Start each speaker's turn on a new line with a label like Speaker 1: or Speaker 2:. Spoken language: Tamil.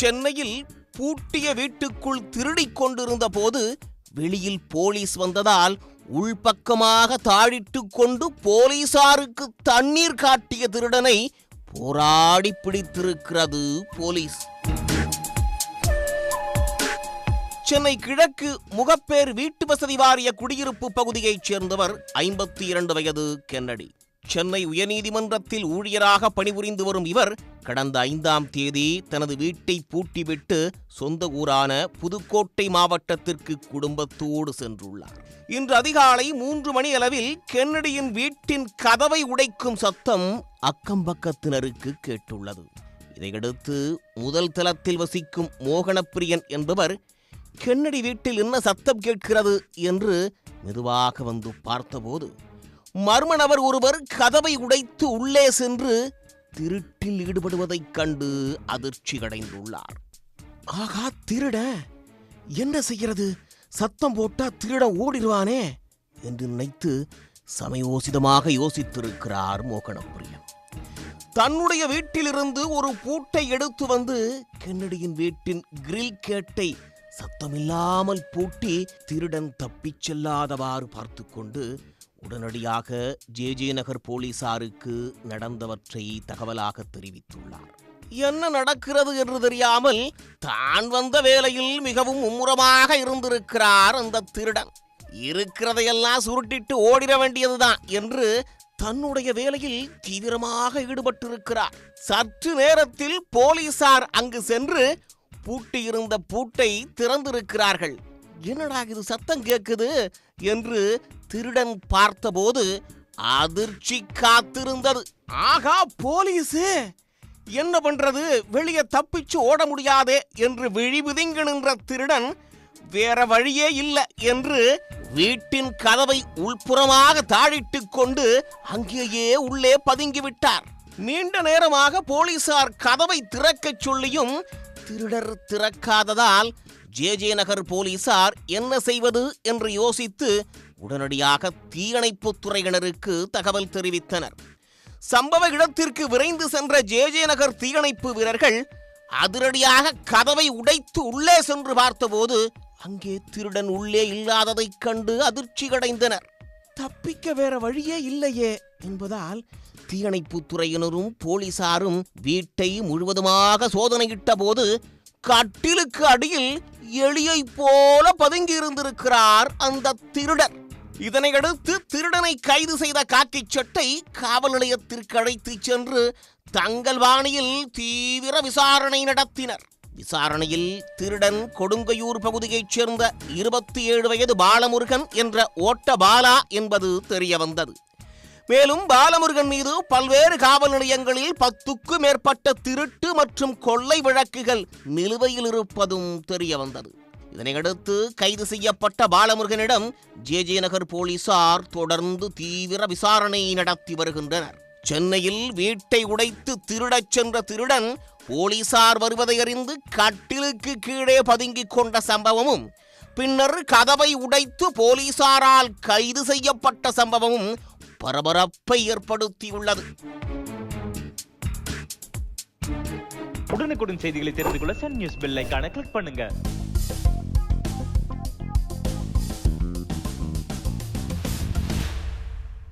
Speaker 1: சென்னையில் பூட்டிய வீட்டுக்குள் திருடிக் கொண்டிருந்த போது வெளியில் போலீஸ் வந்ததால் உள்பக்கமாக தாழிட்டு கொண்டு போலீசாருக்கு தண்ணீர் காட்டிய திருடனை போராடி பிடித்திருக்கிறது போலீஸ். சென்னை கிழக்கு முகப்பேர் வீட்டு வசதி வாரிய குடியிருப்பு பகுதியைச் சேர்ந்தவர் ஐம்பத்தி இரண்டு வயது கென்னடி. சென்னை உயர்நீதிமன்றத்தில் ஊழியராக பணிபுரிந்து வரும் இவர் கடந்த ஐந்தாம் தேதி தனது வீட்டை பூட்டிவிட்டு சொந்த ஊரான புதுக்கோட்டை மாவட்டத்திற்கு குடும்பத்தோடு சென்றுள்ளார். இன்று அதிகாலை மூன்று மணி அளவில் கென்னடியின் வீட்டின் கதவை உடைக்கும் சத்தம் அக்கம்பக்கத்தினருக்கு கேட்டுள்ளது. இதையடுத்து முதல் தளத்தில் வசிக்கும் மோகனப்பிரியன் என்பவர் கென்னடி வீட்டில் என்ன சத்தம் கேட்கிறது? என்று மெதுவாக வந்து பார்த்தபோது மர்ம நபர் ஒருவர் கதவை உடைத்து உள்ளே சென்று திருட்டில் ஈடுபடுவதைக் கண்டு அதிர்ச்சி அடைந்துள்ளார் ஆகா திருட! என்ன செய்கிறது? சத்தம் போட்டா திருடன் ஓடிடுவானே! என்று நினைத்து சமயோசிதமாக யோசித்திருக்கிறார் மோகனப்பிரியம். தன்னுடைய வீட்டிலிருந்து ஒரு பூட்டை எடுத்து வந்து கென்னடியின் வீட்டின் கிரில் கேட்டை சத்தமில்லாமல் பூட்டி திருடன் தப்பிச் செல்லாதவாறு பார்த்து கொண்டு உடனடியாக ஜே. ஜே. நகர் போலீசாருக்கு நடந்தவற்றை தகவலாக தெரிவித்துள்ளார். என்ன நடக்கிறது என்று தெரியாமல் தான் வந்த வேலையில் மிகவும் மும்முரமாக இருந்திருக்கிறார் அந்த திருடன். இருக்கிறதையெல்லாம் சுருட்டிட்டு ஓடிட வேண்டியதுதான் என்று தன்னுடைய வேலையில் தீவிரமாக ஈடுபட்டிருக்கிறார். சற்று நேரத்தில் போலீசார் அங்கு சென்று பூட்டியிருந்த பூட்டை திறந்திருக்கிறார்கள். என்னடா இது சத்தம் கேட்குது என்று திருடன் பார்த்தபோது அதிர்ச்சி காத்திருந்தது. ஆகா போலீஸு! என்ன பண்றது? வெளியே தப்பிச்சு ஓட முடியாதே என்று விழிவிதிங்கு நின்ற திருடன் வேற வழியே இல்லை என்று வீட்டின் கதவை உள்புறமாக தாழிட்டு கொண்டு அங்கேயே உள்ளே பதுங்கி விட்டார். நீண்ட நேரமாக போலீசார் கதவை திறக்கச் சொல்லியும் திருடர் திறக்காததால் ஜே ஜே நகர் போலீசார் என்ன செய்வது என்று யோசித்து உடனடியாக தீயணைப்பு துறையினருக்கு தகவல் தெரிவித்தனர். சம்பவ இடத்திற்கு விரைந்து சென்ற ஜே ஜே நகர் தீயணைப்பு வீரர்கள் அதிரடியாக கதவை உடைத்து உள்ளே சென்று பார்த்தபோது அங்கே திருடன் உள்ளே இல்லாததைக் கண்டு அதிர்ச்சியடைந்தனர். தப்பிக்க வேற வழியே இல்லையே என்பதால் தீயணைப்புத்துறையினரும் போலீசாரும் வீட்டை முழுவதுமாக சோதனையிட்ட போது கட்டிலுக்கு அடியில் எலியை போல பதுங்கி இருந்திருக்கிறார் அந்த திருடன். இதனையடுத்து திருடனை கைது செய்த காக்கி சட்டை காவல் நிலையத்திற்கு அழைத்து சென்று தங்கள் வாணியில் தீவிர விசாரணை நடத்தினர். விசாரணையில் திருடன் கொடுங்கையூர் பகுதியைச் சேர்ந்த இருபத்தி ஏழு வயது பாலமுருகன் என்ற ஓட்ட பாலா என்பது தெரிய வந்தது மேலும் பாலமுருகன் மீது பல்வேறு காவல் நிலையங்களில் பத்துக்கும் மேற்பட்ட திருட்டு மற்றும் கொள்ளை வழக்குகள் நிலுவையில் இருப்பதும் தெரிய வந்தது இதனையடுத்து கைது செய்யப்பட்ட பாலமுருகனிடம் ஜே. ஜே. நகர் போலீசார் தொடர்ந்து தீவிர விசாரணை நடத்தி வருகின்றனர். சென்னையில் வீட்டை உடைத்து திருடச் சென்ற திருடன் போலீசார் வருவதை அறிந்து கட்டிலுக்கு கீழே பதுங்கிக் கொண்ட சம்பவமும் பின்னர் கதவை உடைத்து போலீசாரால் கைது செய்யப்பட்ட சம்பவமும் பரபரப்பை ஏற்படுத்தியுள்ளது.
Speaker 2: உடனுக்குடன் செய்திகளை தெரிந்து கொள்ள சன் நியூஸ் பெல் கிளிக் பண்ணுங்க.